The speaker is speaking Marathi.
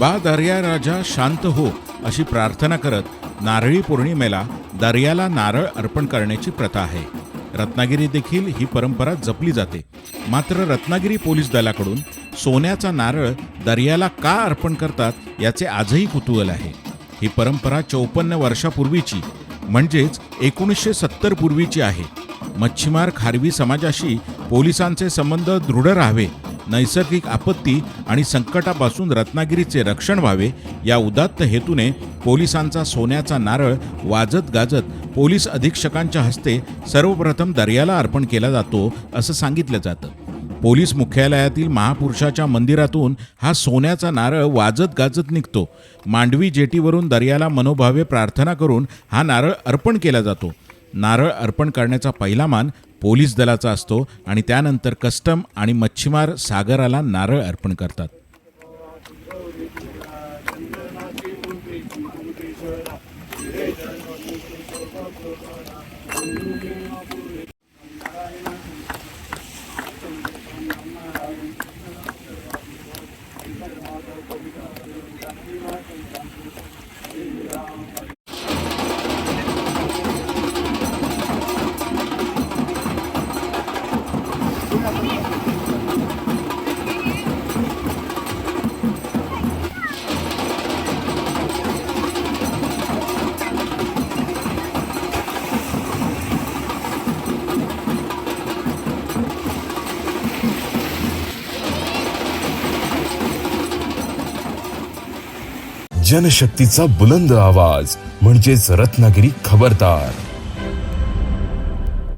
बा दर्या राजा शांत हो अशी प्रार्थना करत नारळी पौर्णिमेला दर्याला नारळ अर्पण करण्याची प्रथा आहे. रत्नागिरी देखील ही परंपरा जपली जाते. मात्र रत्नागिरी पोलीस दलाकडून सोन्याचा नारळ दर्याला का अर्पण करतात याचे आजही कुतूहल आहे. ही परंपरा चौपन्न वर्षापूर्वीची म्हणजेच एकोणीसशे सत्तर पूर्वीची आहे. मच्छीमार खारवी समाजाशी पोलिसांचे संबंध दृढ राहावे नैसर्गिक आपत्ती आणि संकटापासून रत्नागिरीचे रक्षण व्हावे या उदात्त हेतूने पोलिसांचा सोन्याचा नारळ वाजत गाजत पोलीस अधीक्षकांच्या हस्ते सर्वप्रथम दर्याला अर्पण केला जातो असं सांगितलं जातं. पोलीस मुख्यालयातील महापुरुषाच्या मंदिरातून हा सोन्याचा नारळ वाजत गाजत निघतो. मांडवी जेटीवरून दर्याला मनोभावे प्रार्थना करून हा नारळ अर्पण केला जातो. नारळ अर्पण करण्याचा पहिला मान पोलीस दलाचा असतो आणि त्यानंतर कस्टम आणि मच्छीमार सागराला नारळ अर्पण करतात. जनशक्तीचा बुलंद आवाज म्हणजेच रत्नागिरी खबरदार.